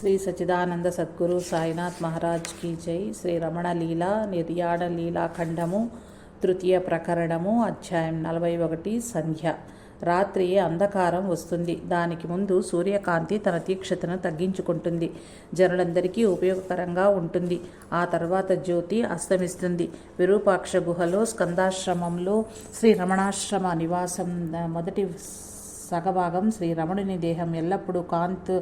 శ్రీ సచిదానంద సద్గురు సాయినాథ్ మహారాజ్ కీ జై. శ్రీ రమణ లీల నిర్యాణ లీలాఖండము తృతీయ ప్రకరణము అధ్యాయం నలభై ఒకటి సంధ్య. రాత్రి అంధకారం వస్తుంది. దానికి ముందు సూర్యకాంతి తన తీక్షతను తగ్గించుకుంటుంది. జనులందరికీ ఉపయోగకరంగా ఉంటుంది. ఆ తర్వాత జ్యోతి అస్తమిస్తుంది. విరూపాక్ష గుహలో స్కందాశ్రమంలో శ్రీ రమణాశ్రమ నివాసం మొదటి సగభాగం శ్రీ రమణుని దేహం ఎల్లప్పుడూ కాంతు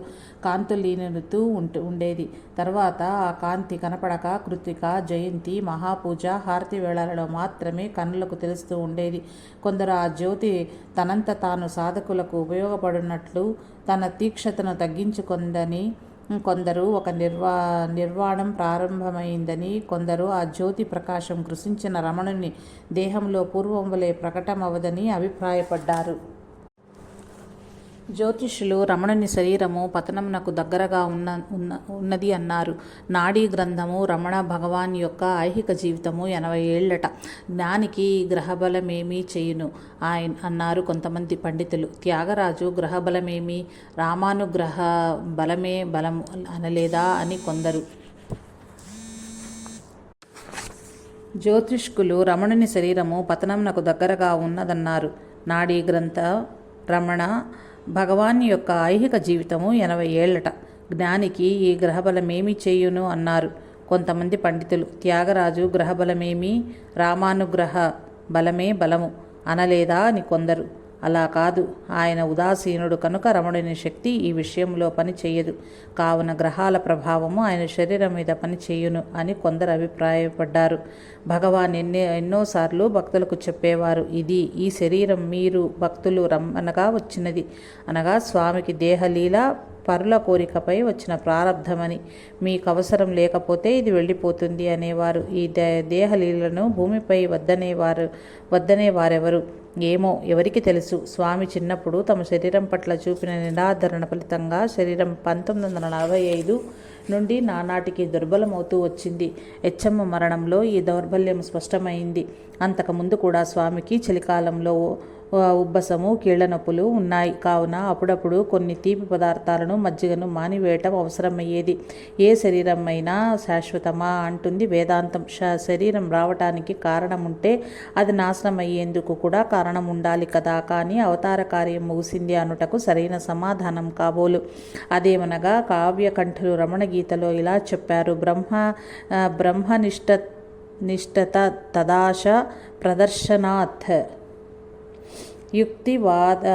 కాంతులీనుతూ ఉంటు ఉండేది. తర్వాత ఆ కాంతి కనపడక కృతిక జయంతి మహాపూజ హారతి వేళలలో మాత్రమే కన్నులకు తెలుస్తూ ఉండేది. కొందరు ఆ జ్యోతి తనంత తాను సాధకులకు ఉపయోగపడినట్లు తన తీక్షతను తగ్గించుకుందని కొందరు ఒక నిర్వా నిర్వాణం ప్రారంభమైందని కొందరు ఆ జ్యోతి ప్రకాశం కృషించిన రమణుని దేహంలో పూర్వం వలె ప్రకటమవదని అభిప్రాయపడ్డారు. జ్యోతిష్యులు రమణుని శరీరము పతనమునకు దగ్గరగా ఉన్న ఉన్న ఉన్నది అన్నారు. నాడీ గ్రంథము రమణ భగవాన్ యొక్క ఐహిక జీవితము ఎనభై ఏళ్ళట జ్ఞానికి గ్రహబలమేమీ చేయును ఆయన అన్నారు కొంతమంది పండితులు. త్యాగరాజు గ్రహబలమేమి? రామానుగ్రహ బలమే బలము అనలేదా అని కొందరు. జ్యోతిష్కులు రమణుని శరీరము పతనమునకు దగ్గరగా ఉన్నదన్నారు. నాడీ గ్రంథ రమణ భగవాన్ యొక్క ఐహిక జీవితము ఎనభై ఏళ్ళట. జ్ఞానికి ఈ గ్రహబలమేమి చేయును అన్నారు కొంతమంది పండితులు. త్యాగరాజు గ్రహబలమేమి? రామానుగ్రహ బలమే బలము అనలేదా అని కొందరు. అలా కాదు. ఆయన ఉదాసీనుడు కనుక రమణుని శక్తి ఈ విషయంలో పని చేయదు. కావున గ్రహాల ప్రభావము ఆయన శరీరం మీద పని చేయును అని కొందరు అభిప్రాయపడ్డారు. భగవాన్ ఎన్నే ఎన్నోసార్లు భక్తులకు చెప్పేవారు ఇది ఈ శరీరం మీరు భక్తులు రమ్మనగా వచ్చినది. అనగా స్వామికి దేహలీల పరుల కోరికపై వచ్చిన ప్రారంధమని మీకు అవసరం లేకపోతే ఇది వెళ్ళిపోతుంది అనేవారు. ఈ దే దేహలీలను భూమిపై వద్దనేవారు వద్దనే వారెవరు ఏమో ఎవరికి తెలుసు. స్వామి చిన్నప్పుడు తమ శరీరం పట్ల చూపిన నిరాదరణ ఫలితంగా శరీరం పంతొమ్మిది వందల నలభై ఐదు నుండి నానాటికి దుర్బలమవుతూ వచ్చింది. హెచ్చమ్మ మరణంలో ఈ దౌర్బల్యం స్పష్టమైంది. అంతకుముందు కూడా స్వామికి చలికాలంలో ఉబ్బసము కీళ్ళ నొప్పులు ఉన్నాయి. కావున అప్పుడప్పుడు కొన్ని తీపి పదార్థాలను మజ్జిగను మానివేయటం అవసరమయ్యేది. ఏ శరీరం అయినా శాశ్వతమా అంటుంది వేదాంతం. శరీరం రావటానికి కారణం ఉంటే అది నాశనం అయ్యేందుకు కూడా కారణం ఉండాలి కదా. కానీ అవతార కార్యం ముగిసింది అనుటకు సరైన సమాధానం కాబోలు. అదేమనగా కావ్యకంఠులు రమణ గీతలో ఇలా చెప్పారు. బ్రహ్మ బ్రహ్మనిష్ట నిష్టత తదాశ ప్రదర్శనాథ్ యుక్తివాద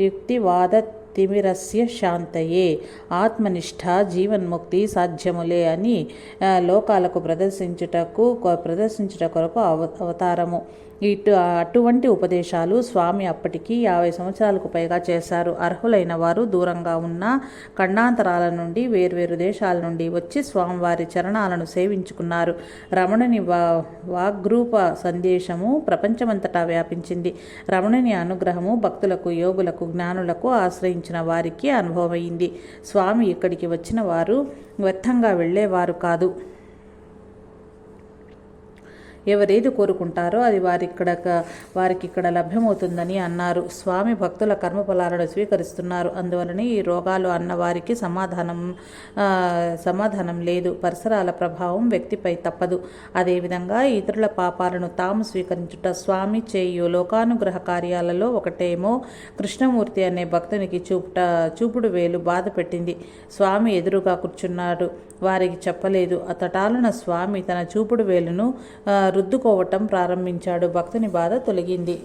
యుక్తివాద తిమిరస్య శాంతయే. ఆత్మనిష్ట జీవన్ముక్తి సాధ్యములే అని లోకాలకు ప్రదర్శించుటకు ప్రదర్శించుట కొరకు అవ అవతారము. ఇటు అటువంటి ఉపదేశాలు స్వామి అప్పటికి యాభై సంవత్సరాలకు పైగా చేశారు. అర్హులైన వారు దూరంగా ఉన్న ఖండాంతరాల నుండి వేర్వేరు దేశాల నుండి వచ్చి స్వామివారి చరణాలను సేవించుకున్నారు. రమణుని వా వాగ్రూప సందేశము ప్రపంచమంతటా వ్యాపించింది. రమణుని అనుగ్రహము భక్తులకు యోగులకు జ్ఞానులకు ఆశ్రయించిన వారికి అనుభవమైంది. స్వామి ఇక్కడికి వచ్చిన వారు వ్యర్థంగా వెళ్ళేవారు కాదు. ఎవరేది కోరుకుంటారో అది వారిక్కడ వారికి ఇక్కడ లభ్యమవుతుందని అన్నారు. స్వామి భక్తుల కర్మఫలాలను స్వీకరిస్తున్నారు. అందువలన ఈ రోగాలు అన్న వారికి సమాధానం సమాధానం లేదు. పరిసరాల ప్రభావం వ్యక్తిపై తప్పదు. అదేవిధంగా ఇతరుల పాపాలను తాము స్వీకరించుట స్వామి చేయు లోకానుగ్రహ కార్యాలలో ఒకటేమో కృష్ణమూర్తి అనే భక్తునికి చూపుట చూపుడు వేలు బాధ పెట్టింది. స్వామి ఎదురుగా కూర్చున్నాడు. వారికి చెప్పలేదు. అతటాలన స్వామి తన చూపుడు వేలును రుద్దుకోవటం ప్రారంభించాడు. భక్తుని బాధ తొలగింది.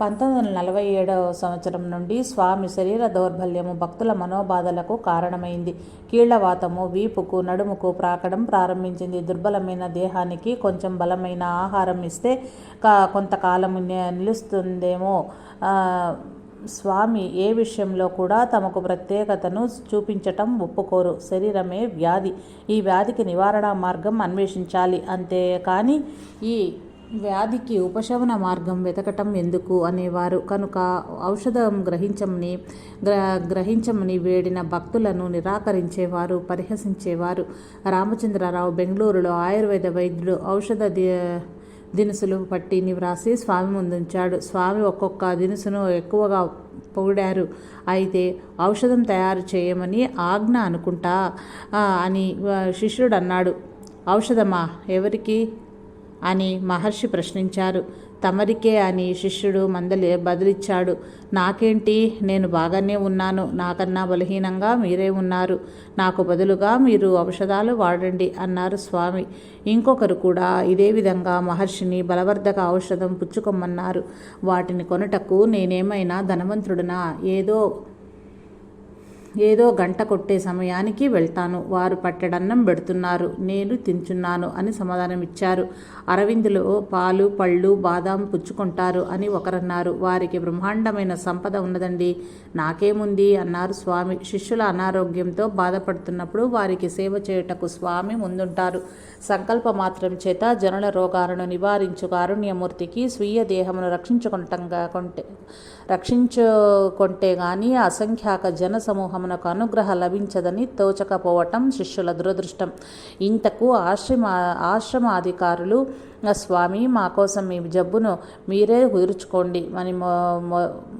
పంతొమ్మిది వందల నలభై ఏడవ సంవత్సరం నుండి స్వామి శరీర దౌర్బల్యము భక్తుల మనోబాధలకు కారణమైంది. కీళ్ళవాతము వీపుకు నడుముకు ప్రాకడం ప్రారంభించింది. దుర్బలమైన దేహానికి కొంచెం బలమైన ఆహారం ఇస్తే కా కొంతకాలం నిలుస్తుందేమో స్వామి ఏ విషయంలో కూడా తమకు ప్రత్యేకతను చూపించటం ఒప్పుకోరు. శరీరమే వ్యాధి. ఈ వ్యాధికి నివారణ మార్గం అన్వేషించాలి అంతే కానీ ఈ వ్యాధికి ఉపశమన మార్గం వెతకటం ఎందుకు అనేవారు. కనుక ఔషధం గ్రహించమని గ్ర గ్రహించమని వేడిన భక్తులను నిరాకరించేవారు పరిహసించేవారు. రామచంద్రరావు బెంగళూరులో ఆయుర్వేద వైద్యుడు ఔషధ దినుసులు పట్టిని వ్రాసి స్వామి ముందుంచాడు. స్వామి ఒక్కొక్క దినుసును ఎక్కువగా పొగిడారు. అయితే ఔషధం తయారు చేయమని ఆజ్ఞ అనుకుంటా అని శిష్యుడు అన్నాడు ఔషధమా? ఎవరికి? అని మహర్షి ప్రశ్నించారు. తమరికే అని శిష్యుడు మందలి బదిలిచ్చాడు. నాకేంటి? నేను బాగానే ఉన్నాను. నాకన్నా బలహీనంగా మీరే ఉన్నారు. నాకు బదులుగా మీరు ఔషధాలు వాడండి అన్నారు స్వామి. ఇంకొకరు కూడా ఇదే విధంగా మహర్షిని బలవర్ధక ఔషధం పుచ్చుకోమన్నారు వాటిని కొనుటకు నేనేమైనా ధనవంతుడునా? ఏదో ఏదో గంట కొట్టే సమయానికి వెళ్తాను. వారు పట్టెడన్నం పెడుతున్నారు. నేను తింటున్నాను అని సమాధానం ఇచ్చారు అరవిందులో పాలు పళ్ళు బాదాం పుచ్చుకుంటారు అని ఒకరన్నారు. వారికి బ్రహ్మాండమైన సంపద ఉన్నదండి. నాకేముంది? అన్నారు స్వామి. శిష్యుల అనారోగ్యంతో బాధపడుతున్నప్పుడు వారికి సేవ చేయుటకు స్వామి ముందుంటారు. సంకల్ప మాత్రం చేత జనుల రోగాలను నివారించు కారుణ్యమూర్తికి స్వీయ దేహమును రక్షించుకుంటంగా కొంటే రక్షించుకుంటే కానీ అసంఖ్యాక జన సమూహం మనకు అనుగ్రహ లభించదని తోచకపోవటం శిష్యుల దురదృష్టం. ఇంతకు ఆశ్రమ ఆశ్రమాధికారులు స్వామి మా కోసం మీ జబ్బును మీరే కుదుర్చుకోండి అని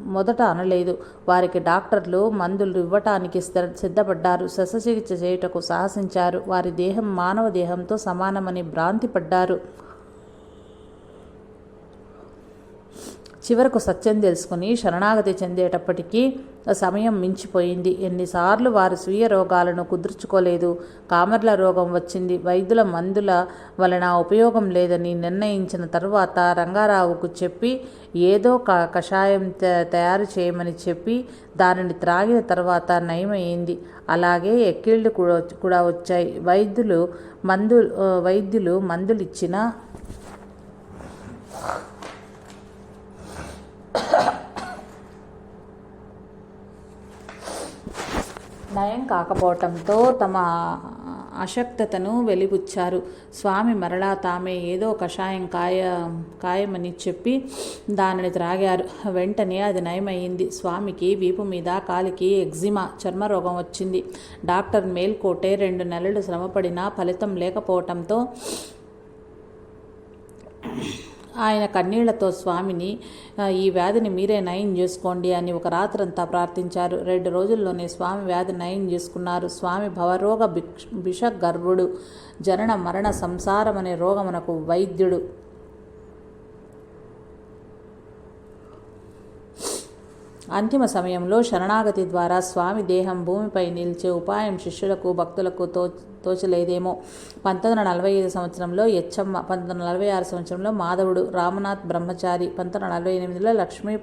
మొదట అనలేదు. వారికి డాక్టర్లు మందులు ఇవ్వటానికి సిద్ధ- సిద్ధపడ్డారు. శస్త్రచికిత్స చేయుటకు సాహసించారు. వారి దేహం మానవ దేహంతో సమానమని భ్రాంతి పడ్డారు చివరకు సత్యం తెలుసుకుని శరణాగతి చెందేటప్పటికీ సమయం మించిపోయింది. ఎన్నిసార్లు వారు స్వీయ రోగాలను కుదుర్చుకోలేదు. కామర్ల రోగం వచ్చింది. వైద్యుల మందుల వలన ఉపయోగం లేదని నిర్ణయించిన తరువాత రంగారావుకు చెప్పి ఏదో క కషాయం త- తయారు చేయమని చెప్పి దానిని త్రాగిన తర్వాత నయమైంది. అలాగే ఎక్కిళ్ళు కూడా కూడా వచ్చాయి. వైద్యులు మందు వైద్యులు మందులు ఇచ్చిన నయం కాకపోవటంతో తమ అశక్తతను వెలిబుచ్చారు. స్వామి మరలా తామే ఏదో కషాయం కాయ కాయమని చెప్పి దానిని త్రాగారు. వెంటనే అది నయమయ్యింది. స్వామికి వీపు మీద కాలికి ఎగ్జిమా చర్మరోగం వచ్చింది. డాక్టర్ మేల్కోటే రెండు నెలలు శ్రమపడినా ఫలితం లేకపోవటంతో ఆయన కన్నీళ్ళతో స్వామిని ఈ వ్యాధిని మీరే నయం చేసుకోండి అని ఒక రాత్రంతా ప్రార్థించారు. రెండు రోజుల్లోనే స్వామి వ్యాధి నయం చేసుకున్నారు. స్వామి భవరోగ భిక్ష విషగర్వుడు జనన మరణ సంసారమనే రోగమునకు వైద్యుడు. అంతిమ సమయంలో శరణాగతి ద్వారా స్వామి దేహం భూమిపై నిలిచే ఉపాయం శిష్యులకు భక్తులకు తో తోచలేదేమో. పంతొమ్మిది వందల నలభై ఐదు సంవత్సరంలో ఎచ్చమ్మ పంతొమ్మిది వందల నలభై ఆరు సంవత్సరంలో మాధవుడు రామనాథ్ బ్రహ్మచారి పంతొమ్మిది వందల నలభై ఎనిమిదిలో లక్ష్మీ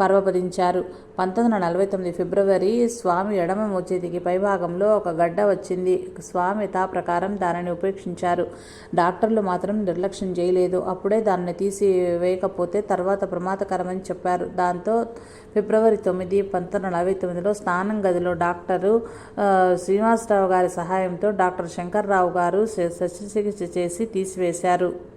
పర్వపదించారు. పంతొమ్మిది వందల నలభై తొమ్మిది ఫిబ్రవరి స్వామి ఎడమ మోచేతికి పైభాగంలో ఒక గడ్డ వచ్చింది. స్వామి తా ప్రకారం దానిని ఉపేక్షించారు. డాక్టర్లు మాత్రం నిర్లక్ష్యం చేయలేదు. అప్పుడే దానిని తీసి వేయకపోతే తర్వాత ప్రమాదకరమని చెప్పారు. దాంతో ఫిబ్రవరి తొమ్మిది పంతొమ్మిది వందల నలభై తొమ్మిదిలో స్నానం గదిలో డాక్టరు శ్రీనివాసరావు గారి సహాయంతో డాక్టర్ శంకర్రావు గారు శ- శస్త్రచికిత్స చేసి తీసివేశారు.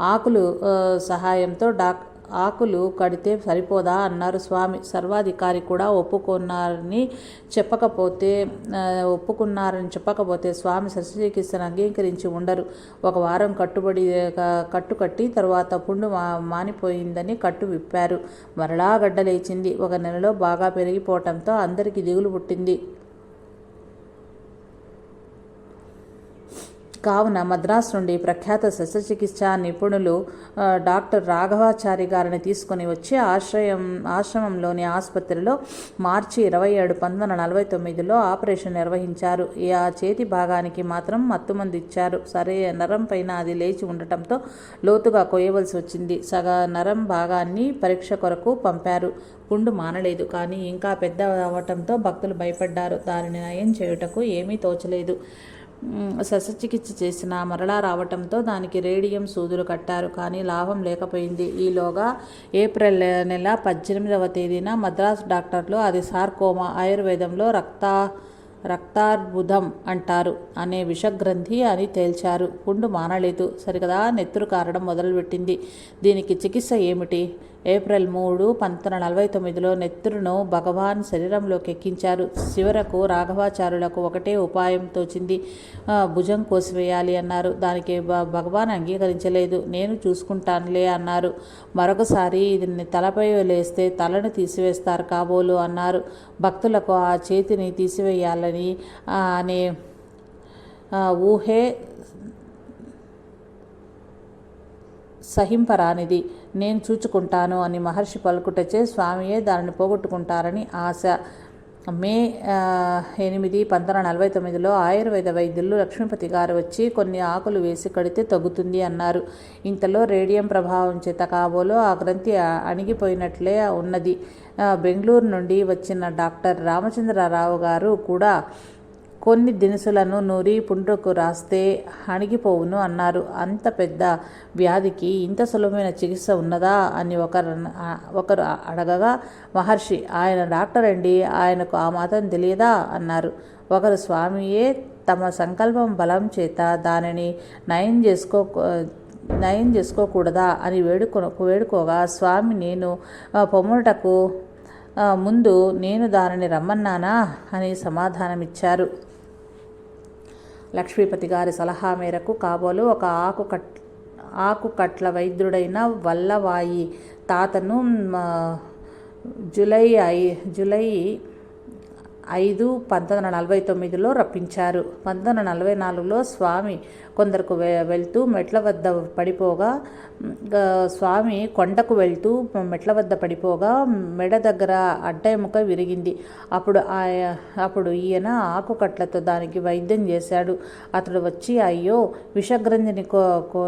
ఆకులు సహాయంతో డాక్ ఆకులు కడితే సరిపోదా? అన్నారు స్వామి. సర్వాధికారి కూడా ఒప్పుకున్నారని చెప్పకపోతే ఒప్పుకున్నారని చెప్పకపోతే స్వామి శస్త్రచికిత్సను అంగీకరించి ఉండరు. ఒక వారం కట్టుబడి కట్టు కట్టి తర్వాత పుండు మా మానిపోయిందని కట్టు విప్పారు. మరలా గడ్డలేచింది. ఒక నెలలో బాగా పెరిగిపోవటంతో అందరికీ దిగులు పుట్టింది. కావున మద్రాసు నుండి ప్రఖ్యాత శస్త్రచికిత్స నిపుణులు డాక్టర్ రాఘవాచారి గారిని తీసుకుని వచ్చి ఆశ్రయం ఆశ్రమంలోని ఆసుపత్రిలో మార్చి ఇరవై ఏడు పంతొమ్మిది వందల నలభై తొమ్మిదిలో ఆపరేషన్ నిర్వహించారు. ఈ ఆ చేతి భాగానికి మాత్రం మత్తుమందు ఇచ్చారు. సరే నరం పైన అది లేచి ఉండటంతో లోతుగా కొయ్యవలసి వచ్చింది. సగ నరం భాగాన్ని పరీక్ష కొరకు పంపారు. పుండు మానలేదు. కానీ ఇంకా పెద్ద అవటంతో భక్తులు భయపడ్డారు. దానిని నయం చేయుటకు ఏమీ తోచలేదు. శస్త్రచికిత్స చేసిన మరలా రావటంతో దానికి రేడియం సూదులు కట్టారు. కానీ లాభం లేకపోయింది. ఈలోగా ఏప్రిల్ నెల పద్దెనిమిదవ తేదీన మద్రాసు డాక్టర్లు అది సార్కోమా ఆయుర్వేదంలో రక్త రక్తార్బుదం అంటారు అనే విషగ్రంథి అని తేల్చారు. పుండు మానలేదు. సరికదా నెత్తురు కారడం మొదలుపెట్టింది. దీనికి చికిత్స ఏమిటి? ఏప్రిల్ మూడు పంతొమ్మిది వందల నలభై తొమ్మిదిలో నెత్తురును భగవాన్ శరీరంలోకి ఎక్కించారు. చివరకు రాఘవాచార్యులకు ఒకటే ఉపాయం తోచింది. భుజం కోసివేయాలి అన్నారు. దానికి భ- భగవాన్ అంగీకరించలేదు. నేను చూసుకుంటానులే అన్నారు. మరొకసారి ఇది తలపై లేస్తే తలను తీసివేస్తారు కాబోలు అన్నారు. భక్తులకు ఆ చేతిని తీసివేయాలని అనే ఊహే సహింపరానిది. నేను చూచుకుంటాను అని మహర్షి పలుకుటచే స్వామియే దానిని పోగొట్టుకుంటారని ఆశ. మే ఎనిమిది పంతొమ్మిది నలభై తొమ్మిదిలో ఆయుర్వేద వైద్యులు లక్ష్మీపతి గారు వచ్చి కొన్ని ఆకులు వేసి కడితే తగ్గుతుంది అన్నారు. ఇంతలో రేడియం ప్రభావం చేత కాబోలో ఆ గ్రంథి అణిగిపోయినట్లే ఉన్నది. బెంగళూరు నుండి వచ్చిన డాక్టర్ రామచంద్రరావు గారు కూడా కొన్ని దినుసులను నూరి పుండ్రకు రాస్తే అణిగిపోవును అన్నారు. అంత పెద్ద వ్యాధికి ఇంత సులభమైన చికిత్స ఉన్నదా అని ఒకరు ఒకరు అడగగా మహర్షి ఆయన డాక్టర్ అండి ఆయనకు ఆ మాత్రం తెలియదా? అన్నారు. ఒకరు స్వామియే తమ సంకల్పం బలం చేత దానిని నయం చేసుకో నయం చేసుకోకూడదా అని వేడుకొ వేడుకోగా స్వామి నేను పొమ్మటకు ముందు నేను దానిని రమ్మన్నానా? అని సమాధానమిచ్చారు. లక్ష్మీపతి గారి సలహా మేరకు కాబోలు ఒక ఆకు కట్ ఆకు కట్ల వైద్యుడైన వల్లవాయి తాతను జులై ఐ జులై ఐదు పంతొమ్మిది వందల నలభై తొమ్మిదిలో రప్పించారు. పంతొమ్మిది వందల నలభై నాలుగులో స్వామి కొందరకు వె వెళ్తూ మెట్ల వద్ద పడిపోగా స్వామి కొండకు వెళ్తూ మెట్ల వద్ద పడిపోగా మెడ దగ్గర అడ్డెముక విరిగింది. అప్పుడు ఆయ అప్పుడు ఈయన ఆకుకట్లతో దానికి వైద్యం చేశాడు. అతడు వచ్చి అయ్యో విషగ్రంథిని కో కో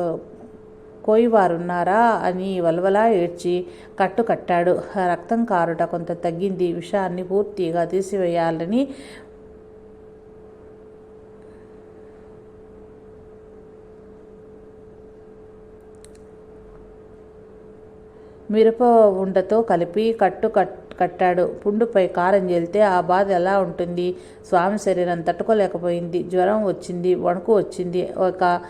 కోయివారున్నారా అని వలవలా ఏడ్చి కట్టు కట్టాడు. రక్తం కారుట కొంత తగ్గింది. విషాన్ని పూర్తిగా తీసివేయాలని మిరప ఉండతో కలిపి కట్టు కట్ కట్టాడు. పుండుపై కారం చెల్తే ఆ బాధ ఎలా ఉంటుంది? స్వామి శరీరం తట్టుకోలేకపోయింది. జ్వరం వచ్చింది వణుకు వచ్చింది. ఒక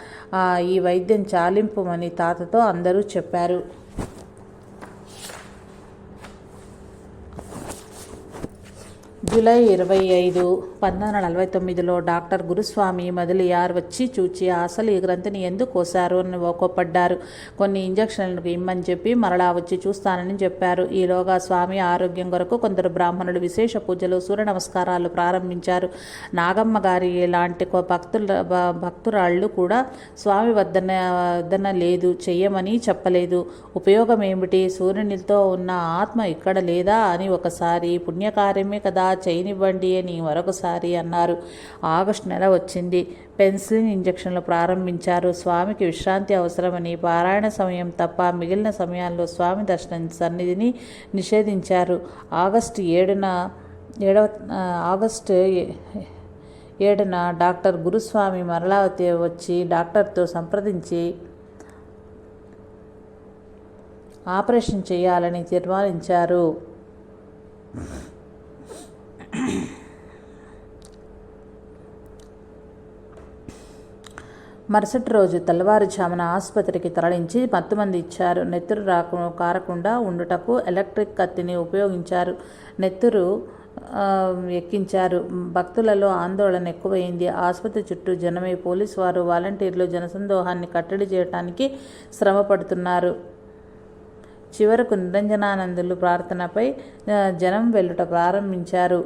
ఈ వైద్యం చాలింపుమని తాతతో అందరూ చెప్పారు. జూలై ఇరవై ఐదు పంతొమ్మిది వందల నలభై తొమ్మిదిలో డాక్టర్ గురుస్వామి మొదలియార్ వచ్చి చూచి అసలు ఈ గ్రంథిని ఎందుకు కోసారు అని ఓకోపడ్డారు కొన్ని ఇంజక్షన్లకు ఇమ్మని చెప్పి మరలా వచ్చి చూస్తానని చెప్పారు. ఈలోగా స్వామి ఆరోగ్యం కొరకు కొందరు బ్రాహ్మణులు విశేష పూజలు సూర్య నమస్కారాలు ప్రారంభించారు. నాగమ్మ గారి లాంటి భక్తుల భక్తురాళ్ళు కూడా స్వామి వద్దన వద్దన లేదు చెయ్యమని చెప్పలేదు. ఉపయోగం ఏమిటి సూర్యునితో ఉన్న ఆత్మ ఇక్కడ లేదా? అని ఒకసారి పుణ్యకార్యమే కదా చేయనివ్వండి అని మరొకసారి అన్నారు. ఆగస్టు నెల వచ్చింది. పెన్సిలిన్ ఇంజక్షన్లు ప్రారంభించారు. స్వామికి విశ్రాంతి అవసరమని పారాయణ సమయం తప్ప మిగిలిన సమయాల్లో స్వామి దర్శనం సన్నిధిని నిషేధించారు. ఆగస్టు ఏడున ఏడవ ఆగస్టు ఏడున డాక్టర్ గురుస్వామి మరలావతి వచ్చి డాక్టర్తో సంప్రదించి ఆపరేషన్ చేయాలని తీర్మానించారు. మరుసటి రోజు తెల్లవారుజామున ఆసుపత్రికి తరలించి మత్తుమంది ఇచ్చారు. నెత్తురు రాకు కారకుండా ఉండుటకు ఎలక్ట్రిక్ కత్తిని ఉపయోగించారు. నెత్తురు ఎక్కించారు. భక్తులలో ఆందోళన ఎక్కువైంది. ఆసుపత్రి చుట్టూ జనమై పోలీసు వారు వాలంటీర్లు జనసందోహాన్ని కట్టడి చేయడానికి శ్రమ పడుతున్నారు చివరకు నిరంజనానందులు ప్రార్థనపై జనం వెళ్ళుట ప్రారంభించారు.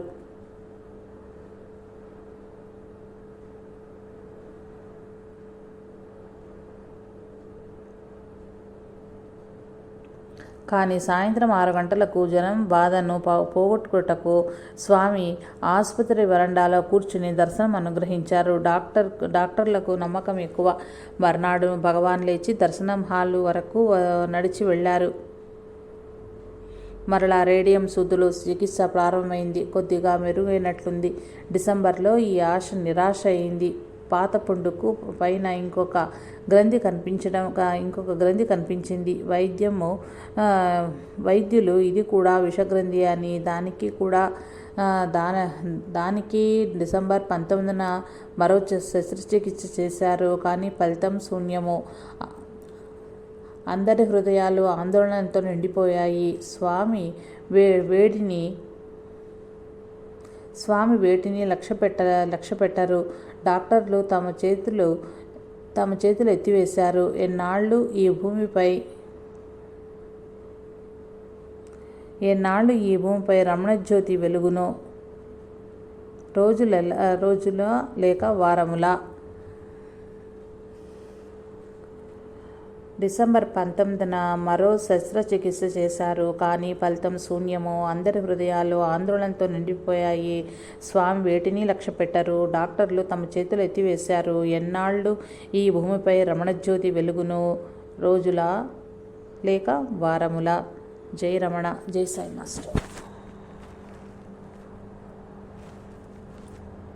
కానీ సాయంత్రం ఆరు గంటలకు జనం బాధను పోగొట్టుకుటకు స్వామి ఆసుపత్రి వరండాలో కూర్చుని దర్శనం అనుగ్రహించారు. డాక్టర్ డాక్టర్లకు నమ్మకం ఎక్కువ. మర్నాడు భగవాన్ లేచి దర్శనం హాల్ వరకు నడిచి వెళ్ళారు. మరలా రేడియం సూదులు చికిత్స ప్రారంభమైంది. కొద్దిగా మెరుగైనట్లుంది. డిసెంబర్లో ఈ ఆశ నిరాశ అయింది. పాత పుండుకు పైన ఇంకొక గ్రంథి కనిపించడం ఇంకొక గ్రంథి కనిపించింది. వైద్యము వైద్యులు ఇది కూడా విషగ్రంథి అని దానికి కూడా దాన దానికి డిసెంబర్ పంతొమ్మిదిన మరో శస్త్రచికిత్స చేశారు. కానీ ఫలితం శూన్యము. అందరి హృదయాలు ఆందోళనతో నిండిపోయాయి. స్వామి వే వేడిని స్వామి వేటిని లక్ష్య పెట్ట లక్ష్య పెట్టరు డాక్టర్లు తమ చేతులు తమ చేతులు ఎత్తివేశారు. ఎన్నాళ్ళు ఈ భూమిపై ఎన్నాళ్ళు ఈ భూమిపై రమణజ్యోతి వెలుగును? రోజుల రోజుల లేక వారములా? డిసెంబర్ పంతొమ్మిదిన మరో శస్త్రచికిత్స చేశారు. కానీ ఫలితం శూన్యము. అందరి హృదయాలు ఆందోళనతో నిండిపోయాయి. స్వామి వేటిని లక్ష్య పెట్టారు. డాక్టర్లు తమ చేతులు ఎత్తివేశారు. ఎన్నాళ్ళు ఈ భూమిపై రమణజ్యోతి వెలుగును? రోజుల లేక వారముల? జై రమణ. జై సాయి మాస్టర్.